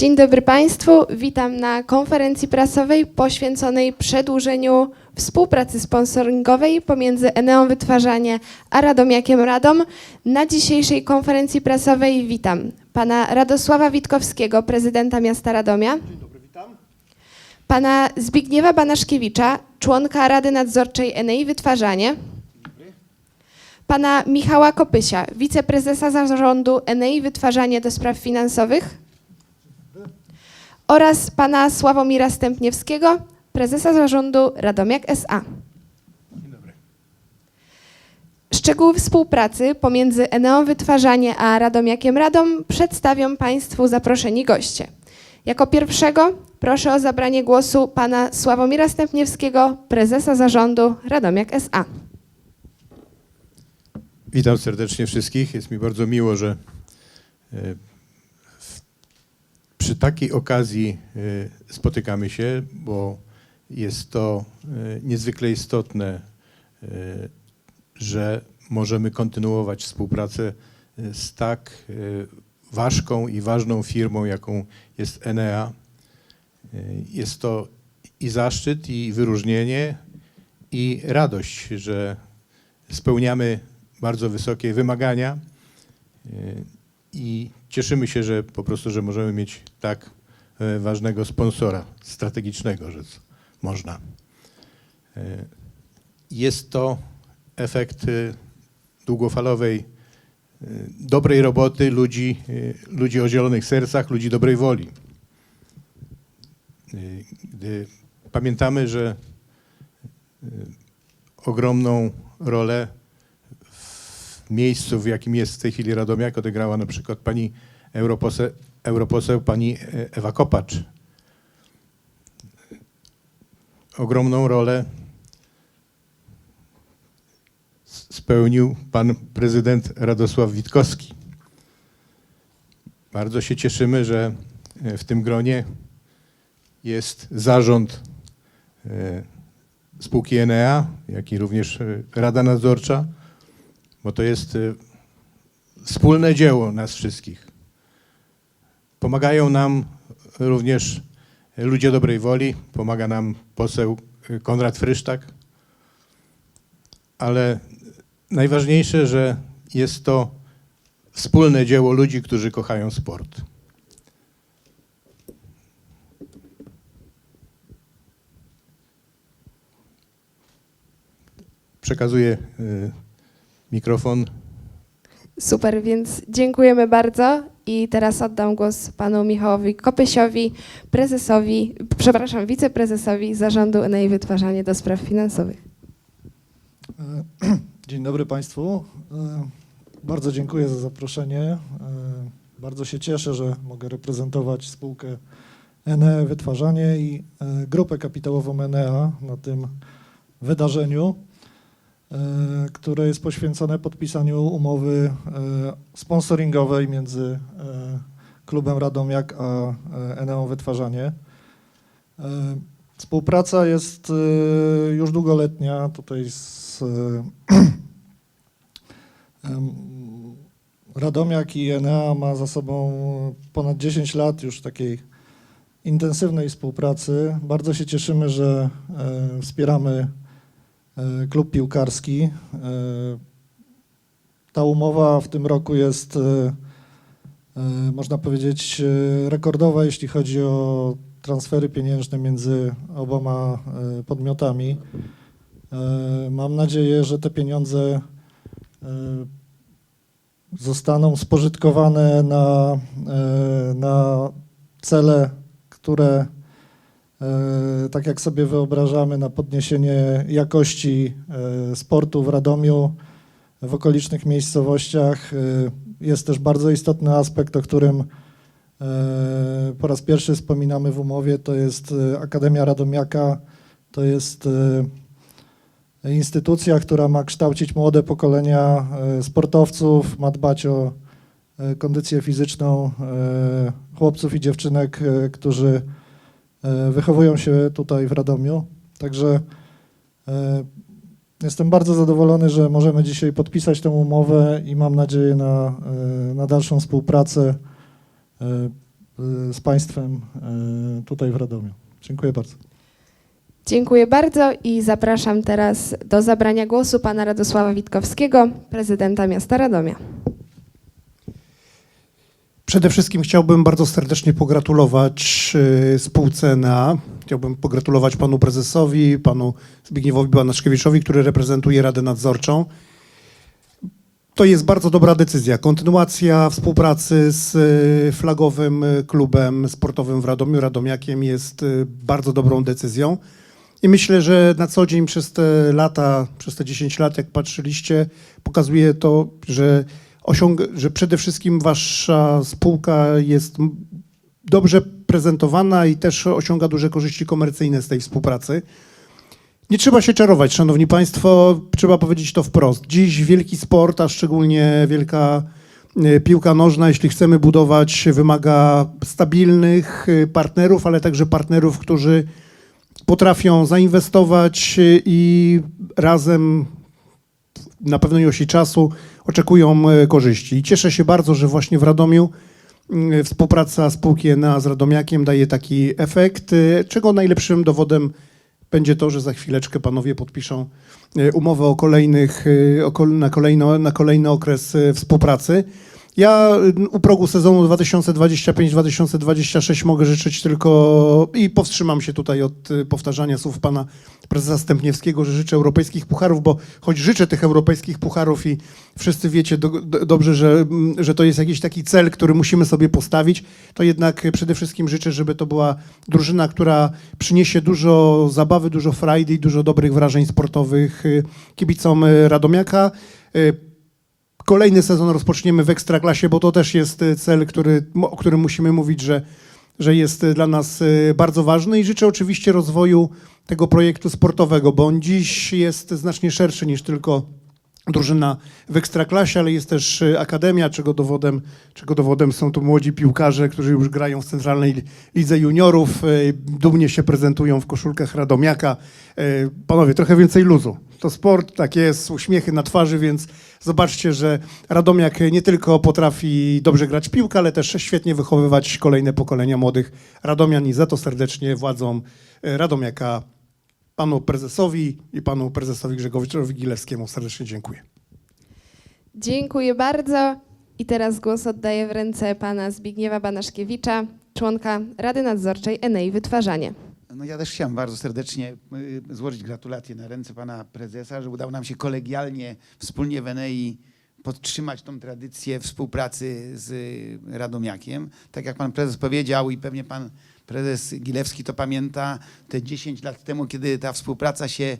Dzień dobry Państwu. Witam na konferencji prasowej poświęconej przedłużeniu współpracy sponsoringowej pomiędzy Eneą Wytwarzanie a Radomiakiem Radom. Na dzisiejszej konferencji prasowej witam pana Radosława Witkowskiego, prezydenta miasta Radomia. Pana Zbigniewa Banaszkiewicza, członka Rady Nadzorczej Enei Wytwarzanie. Pana Michała Kopysia, wiceprezesa zarządu Enei Wytwarzanie do spraw finansowych oraz pana Sławomira Stępniewskiego, prezesa zarządu Radomiak SA. Szczegóły współpracy pomiędzy Eneą Wytwarzanie a Radomiakiem Radom przedstawią Państwu zaproszeni goście. Jako pierwszego proszę o zabranie głosu pana Sławomira Stępniewskiego, prezesa zarządu Radomiak SA. Witam serdecznie wszystkich. Jest mi bardzo miło, że e, takiej okazji e, spotykamy się, bo jest to e, niezwykle istotne, e, że możemy kontynuować współpracę z tak ważką i ważną firmą, jaką jest Enea. Jest to i zaszczyt, i wyróżnienie, i radość, że spełniamy bardzo wysokie wymagania i cieszymy się, że po prostu, że możemy mieć tak e, ważnego sponsora strategicznego, że można. E, Jest to efekt e, długofalowej dobrej roboty ludzi, ludzi o zielonych sercach, ludzi dobrej woli. Gdy pamiętamy, że ogromną rolę miejscu, w jakim jest w tej chwili Radomiak, odegrała na przykład pani europoseł, europoseł pani e, Ewa Kopacz. Ogromną rolę spełnił pan prezydent Radosław Witkowski. Bardzo się cieszymy, że e, w tym gronie jest zarząd e, spółki Enea, jak i również Rada Nadzorcza, bo to jest y, wspólne dzieło nas wszystkich. Pomagają nam również ludzie dobrej woli, pomaga nam poseł y, Konrad Frysztak, ale najważniejsze, że jest to wspólne dzieło ludzi, którzy kochają sport. Przekazuję y, mikrofon Super, więc dziękujemy bardzo i teraz oddam głos panu Michałowi Kopysiowi, prezesowi, przepraszam, wiceprezesowi Zarządu Enei Wytwarzanie do spraw finansowych. E, Dzień dobry Państwu. E, Bardzo dziękuję za zaproszenie. E, Bardzo się cieszę, że mogę reprezentować spółkę Enea Wytwarzanie i grupę kapitałową Enea na tym wydarzeniu, które jest poświęcone podpisaniu umowy e, sponsoringowej między e, klubem Radomiak a e, Eneą Wytwarzanie. E, Współpraca jest e, już długoletnia tutaj z e, Radomiak i Enea ma za sobą ponad 10 lat już takiej intensywnej współpracy. Bardzo się cieszymy, że e, wspieramy e, klub piłkarski. E, Ta umowa w tym roku jest, e, e, można powiedzieć, e, rekordowa, jeśli chodzi o transfery pieniężne między oboma e, podmiotami. E, Mam nadzieję, że te pieniądze e, zostaną spożytkowane na, e, na cele, które, e, tak jak sobie wyobrażamy, na podniesienie jakości e, sportu w Radomiu, w okolicznych miejscowościach. E, Jest też bardzo istotny aspekt, o którym e, po raz pierwszy wspominamy w umowie, to jest e, Akademia Radomiaka, to jest e, instytucja, która ma kształcić młode pokolenia e, sportowców, ma dbać o e, kondycję fizyczną e, chłopców i dziewczynek, e, którzy e, wychowują się tutaj w Radomiu. Także e, jestem bardzo zadowolony, że możemy dzisiaj podpisać tę umowę i mam nadzieję na, e, na dalszą współpracę e, z Państwem tutaj w Radomiu. Dziękuję bardzo. Dziękuję bardzo i zapraszam teraz do zabrania głosu pana Radosława Witkowskiego, prezydenta miasta Radomia. Przede wszystkim chciałbym bardzo serdecznie pogratulować y, spółce NA. Chciałbym pogratulować panu prezesowi, panu Zbigniewowi Banaszkiewiczowi, który reprezentuje Radę Nadzorczą. To jest bardzo dobra decyzja. Kontynuacja współpracy z y, flagowym y, klubem sportowym w Radomiu, Radomiakiem, jest bardzo dobrą decyzją. I myślę, że na co dzień przez te lata, przez te 10 lat, jak patrzyliście, pokazuje to, że, że przede wszystkim wasza spółka jest dobrze prezentowana i też osiąga duże korzyści komercyjne z tej współpracy. Nie trzeba się czarować, szanowni państwo, trzeba powiedzieć to wprost. Dziś wielki sport, a szczególnie wielka e, piłka nożna, jeśli chcemy budować, wymaga stabilnych e, partnerów, ale także partnerów, którzy potrafią zainwestować y, i razem na pewnej osi czasu oczekują e, korzyści. I cieszę się bardzo, że właśnie w Radomiu mm, współpraca spółki ENA z Radomiakiem daje taki efekt, y, czego najlepszym dowodem będzie to, że za chwileczkę panowie podpiszą e, umowę o kolejnych, e, o na, kolejno, na kolejny okres e, współpracy. Ja u progu sezonu 2025-2026 mogę życzyć tylko i powstrzymam się tutaj od y, powtarzania słów pana prezesa Stępniewskiego, że życzę europejskich pucharów, bo choć życzę tych europejskich pucharów i wszyscy wiecie do, do, dobrze, że, że to jest jakiś taki cel, który musimy sobie postawić, to jednak przede wszystkim życzę, żeby to była drużyna, która przyniesie dużo zabawy, dużo frajdy i dużo dobrych wrażeń sportowych y, kibicom y, Radomiaka. Kolejny sezon rozpoczniemy w Ekstraklasie, bo to też jest y, cel, który, o którym musimy mówić, że, że jest y, dla nas y, bardzo ważny. I życzę oczywiście rozwoju tego projektu sportowego, bo on dziś jest znacznie szerszy niż tylko drużyna w Ekstraklasie, ale jest też y, akademia, czego dowodem, czego dowodem są tu młodzi piłkarze, którzy już grają w Centralnej Li- Lidze Juniorów, y, dumnie się prezentują w koszulkach Radomiaka. Y, Panowie, trochę więcej luzu. To sport, tak jest, uśmiechy na twarzy, więc zobaczcie, że Radomiak nie tylko potrafi dobrze grać piłkę, ale też świetnie wychowywać kolejne pokolenia młodych Radomian i za to serdecznie władzom Radomiaka, panu prezesowi i panu prezesowi Grzegorzowi Gilewskiemu serdecznie dziękuję. Dziękuję bardzo i teraz głos oddaję w ręce pana Zbigniewa Banaszkiewicza, członka Rady Nadzorczej Enei Wytwarzanie. No ja też chciałem bardzo serdecznie y, złożyć gratulacje na ręce pana prezesa, że udało nam się kolegialnie, wspólnie w Enei podtrzymać tą tradycję współpracy z Radomiakiem. Tak jak pan prezes powiedział i pewnie pan prezes Gilewski to pamięta, te 10 lat temu, kiedy ta współpraca się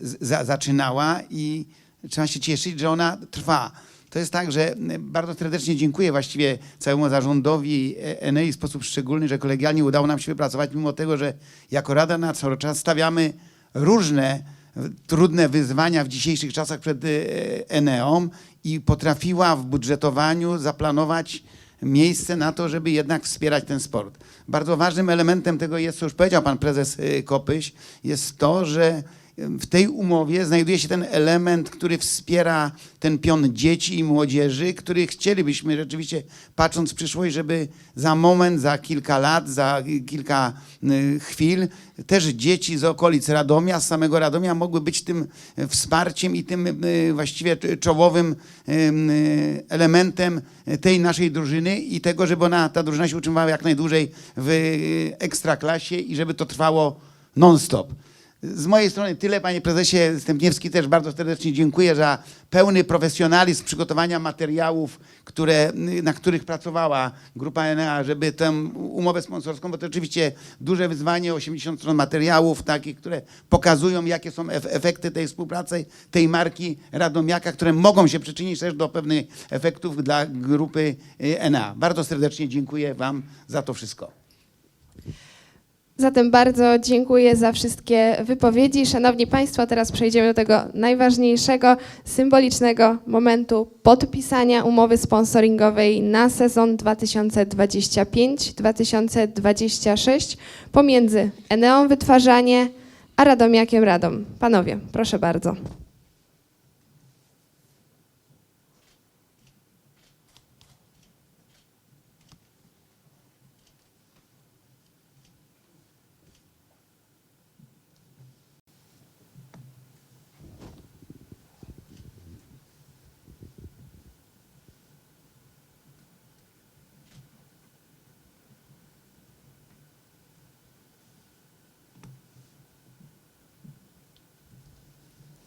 z- za, zaczynała i trzeba się cieszyć, że ona trwa. To jest tak, że bardzo serdecznie dziękuję właściwie całemu zarządowi e- Enei w sposób szczególny, że kolegialnie udało nam się wypracować, mimo tego, że jako Rada Nadzorcza stawiamy różne w- trudne wyzwania w dzisiejszych czasach przed e, Eneą i potrafiła w budżetowaniu zaplanować miejsce na to, żeby jednak wspierać ten sport. Bardzo ważnym elementem tego jest, co już powiedział pan prezes e, Kopyś, jest to, że w tej umowie znajduje się ten element, który wspiera ten pion dzieci i młodzieży, który chcielibyśmy rzeczywiście, patrząc w przyszłość, żeby za moment, za kilka lat, za kilka y, chwil, też dzieci z okolic Radomia, z samego Radomia mogły być tym wsparciem i tym y, właściwie czołowym y, y, elementem tej naszej drużyny i tego, żeby ona, ta drużyna się utrzymywała jak najdłużej w y, ekstraklasie i żeby to trwało non-stop. Z mojej strony tyle, panie prezesie Stępniewski, też bardzo serdecznie dziękuję za pełny profesjonalizm przygotowania materiałów, które, na których pracowała grupa NA, żeby tę umowę sponsorską, bo to oczywiście duże wyzwanie, 80 stron materiałów takich, które pokazują, jakie są ef- efekty tej współpracy, tej marki Radomiaka, które mogą się przyczynić też do pewnych efektów dla grupy y, NA. Bardzo serdecznie dziękuję wam za to wszystko. Zatem bardzo dziękuję za wszystkie wypowiedzi. Szanowni Państwo, teraz przejdziemy do tego najważniejszego, symbolicznego momentu podpisania umowy sponsoringowej na sezon 2025-2026 pomiędzy Eneą Wytwarzanie a Radomiakiem Radom. Panowie, proszę bardzo.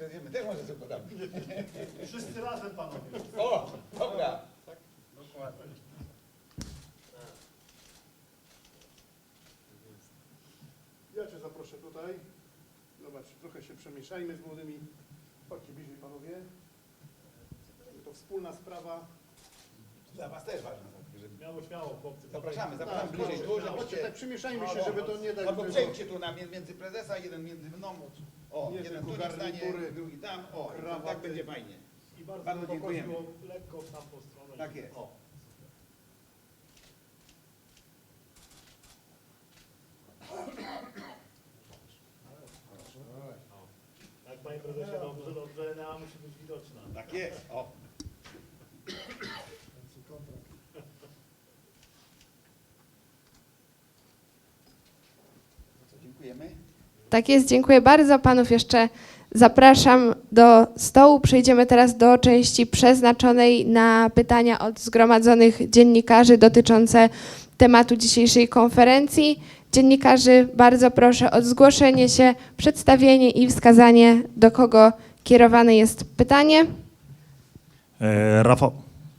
My też może sobie podamy. Wszyscy razem, panowie. O, dobra. Ja cię zaproszę tutaj. Zobacz, trochę się przemieszajmy z młodymi. Chodźcie bliżej, panowie. To wspólna sprawa. Dla was też ważne. tak, żeby- Śmiało, śmiało, chłopcy. Zapraszamy, zapraszamy Tak, bliżej. chodźcie, Tu, żebyście- tak przymieszajmy się, żeby to nie tak Albo przejdźcie tu na, między prezesa, jeden między mną. O, Nie, jeden tu niech stanie, garnitury, drugi tam. O, i to krawaty. tak będzie fajnie. I bardzo, Bardzo dziękujemy. lekko w tamtą stronę. Tak jest. O. Tak, panie prezesie, dobrze, dobrze, Enea musi być widoczna. Tak jest. O. Co, dziękujemy. Tak jest, dziękuję bardzo. Panów jeszcze zapraszam do stołu. Przejdziemy teraz do części przeznaczonej na pytania od zgromadzonych dziennikarzy dotyczące tematu dzisiejszej konferencji. Dziennikarzy bardzo proszę o zgłoszenie się, przedstawienie i wskazanie, do kogo kierowane jest pytanie. E, Rafał,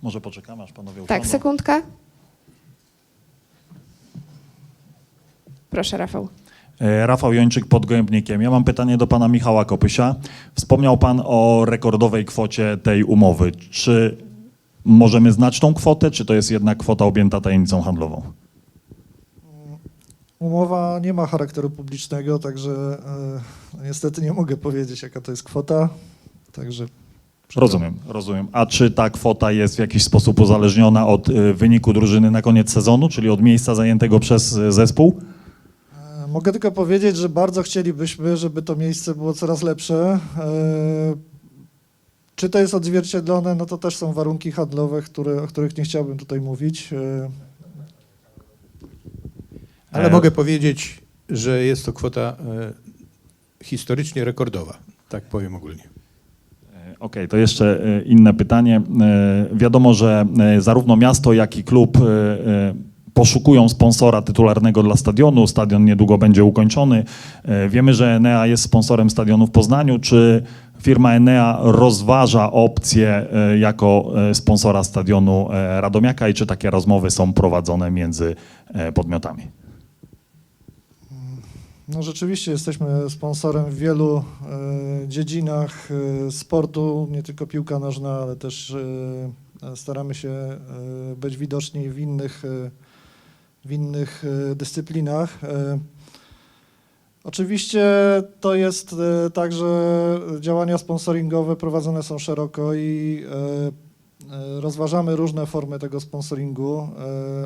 może poczekamy, aż panowie Tak, usiądą. sekundka. Proszę, Rafał. E, Rafał Jończyk pod Gołębnikiem. Ja mam pytanie do pana Michała Kopysia. Wspomniał pan o rekordowej kwocie tej umowy. Czy możemy znać tą kwotę, czy to jest jednak kwota objęta tajemnicą handlową? Umowa nie ma charakteru publicznego, także e, niestety nie mogę powiedzieć, jaka to jest kwota. Także Rozumiem, rozumiem. A czy ta kwota jest w jakiś sposób uzależniona od e, wyniku drużyny na koniec sezonu, czyli od miejsca zajętego przez e, zespół? Mogę tylko powiedzieć, że bardzo chcielibyśmy, żeby to miejsce było coraz lepsze. E, Czy to jest odzwierciedlone, no to też są warunki handlowe, które, o których nie chciałbym tutaj mówić. E, Ale mogę powiedzieć, że jest to kwota e, historycznie rekordowa. Tak powiem ogólnie. Okej, to jeszcze inne pytanie. Wiadomo, że zarówno miasto, jak i klub poszukują sponsora tytularnego dla stadionu. Stadion niedługo będzie ukończony. E, Wiemy, że Enea jest sponsorem stadionu w Poznaniu. Czy firma Enea rozważa opcję e, jako e, sponsora stadionu Radomiaka i czy takie rozmowy są prowadzone między podmiotami? No rzeczywiście jesteśmy sponsorem w wielu dziedzinach sportu, nie tylko piłka nożna, ale też staramy się być widoczni w innych, w innych e, dyscyplinach. E, Oczywiście to jest e, tak, że działania sponsoringowe prowadzone są szeroko i rozważamy różne formy tego sponsoringu.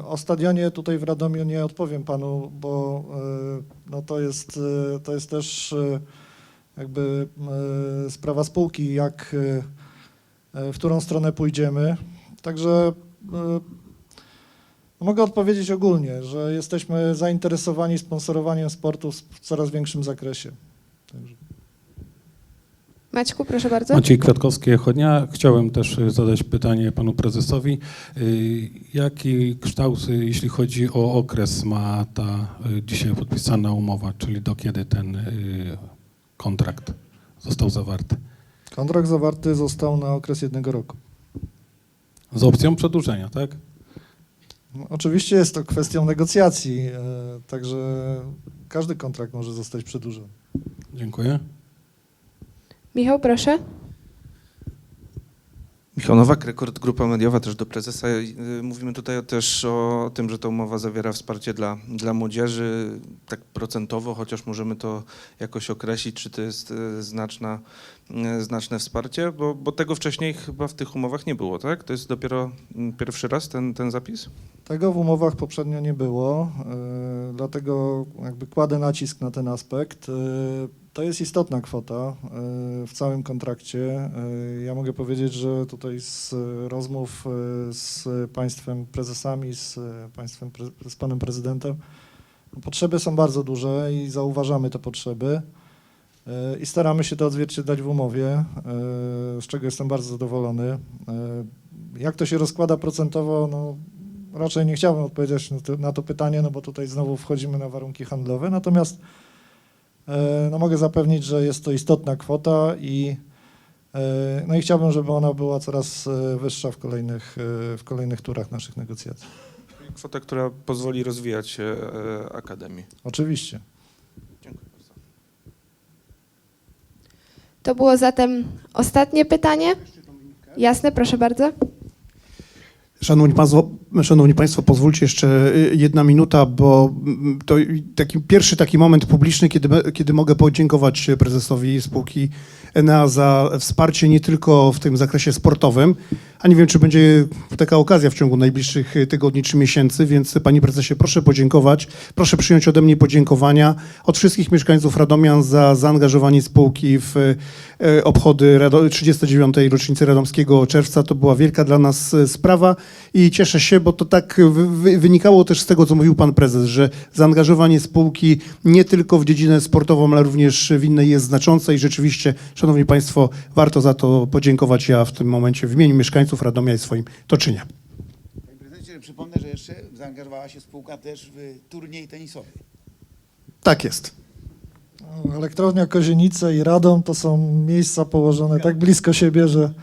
O stadionie tutaj w Radomiu nie odpowiem panu, bo no to, jest, to jest też jakby sprawa spółki, jak, w którą stronę pójdziemy. Także mogę odpowiedzieć ogólnie, że jesteśmy zainteresowani sponsorowaniem sportu w coraz większym zakresie. Także. Maćku, proszę bardzo. Maciej Kwiatkowski, Chodnia. Chciałem też zadać pytanie panu prezesowi. Y, Jaki kształt, jeśli chodzi o okres, ma ta y, dzisiaj podpisana umowa, czyli do kiedy ten y, kontrakt został zawarty? Kontrakt zawarty został na okres jednego roku. Z opcją przedłużenia, tak? Oczywiście jest to kwestią negocjacji, e, także każdy kontrakt może zostać przedłużony. Dziękuję. Michał, proszę. Michał Nowak, Rekord Grupa Mediowa, też do prezesa. Y, Mówimy tutaj też o tym, że ta umowa zawiera wsparcie dla, dla młodzieży, tak procentowo, chociaż możemy to jakoś określić, czy to jest y, znaczna, znaczne wsparcie, bo, bo tego wcześniej chyba w tych umowach nie było, tak? To jest dopiero mm, pierwszy raz ten, ten zapis? Tego w umowach poprzednio nie było, y, dlatego jakby kładę nacisk na ten aspekt. Y, To jest istotna kwota w całym kontrakcie. Ja mogę powiedzieć, że tutaj z rozmów z państwem prezesami, z państwem, z panem prezydentem, potrzeby są bardzo duże i zauważamy te potrzeby. Y, I staramy się to odzwierciedlać w umowie, y, z czego jestem bardzo zadowolony. Y, Jak to się rozkłada procentowo, no raczej nie chciałbym odpowiedzieć na to, na to pytanie, no bo tutaj znowu wchodzimy na warunki handlowe, natomiast e, no mogę zapewnić, że jest to istotna kwota i e, no i chciałbym, żeby ona była coraz e, wyższa w kolejnych, e, w kolejnych turach naszych negocjacji. Kwota, która pozwoli rozwijać e, Akademię. Oczywiście. Dziękuję bardzo. To było zatem ostatnie pytanie. Jasne, proszę bardzo. Szanowni Państwo, Szanowni Państwo, pozwólcie jeszcze y, jedna minuta, bo mm, to taki pierwszy taki moment publiczny, kiedy, kiedy mogę podziękować prezesowi spółki Enea za wsparcie nie tylko w tym zakresie sportowym, a nie wiem, czy będzie taka okazja w ciągu najbliższych tygodni czy miesięcy, więc Panie Prezesie, proszę podziękować, proszę przyjąć ode mnie podziękowania od wszystkich mieszkańców Radomian za zaangażowanie spółki w e, obchody Rado- 39. rocznicy Radomskiego Czerwca. To była wielka dla nas sprawa i cieszę się, bo to tak wy- wy- wynikało też z tego, co mówił Pan Prezes, że zaangażowanie spółki nie tylko w dziedzinę sportową, ale również w innej jest znaczące i rzeczywiście, Szanowni Państwo, warto za to podziękować. Ja w tym momencie w imieniu mieszkańców Radomia i swoim to czynię. Panie prezydencie, przypomnę, że jeszcze zaangażowała się spółka też w turniej tenisowy. Tak jest. No, Elektrownia Kozienice i Radom to są miejsca położone tak blisko siebie, że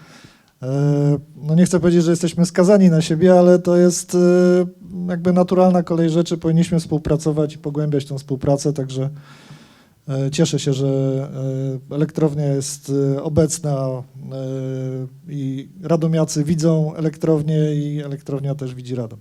e, no nie chcę powiedzieć, że jesteśmy skazani na siebie, ale to jest e, jakby naturalna kolej rzeczy. Powinniśmy współpracować i pogłębiać tą współpracę, także cieszę się, że e, elektrownia jest e, obecna e, i radomiacy widzą elektrownię i elektrownia też widzi Radom.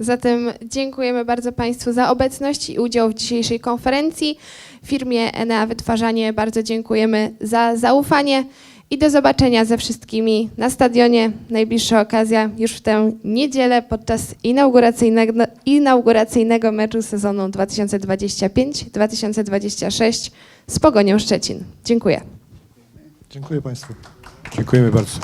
Zatem dziękujemy bardzo Państwu za obecność i udział w dzisiejszej konferencji. Firmie Enea Wytwarzanie bardzo dziękujemy za zaufanie i do zobaczenia ze wszystkimi na stadionie. Najbliższa okazja już w tę niedzielę podczas inauguracyjnego, inauguracyjnego meczu sezonu 2025-2026 z Pogonią Szczecin. Dziękuję. Dziękuję Państwu. Dziękujemy bardzo.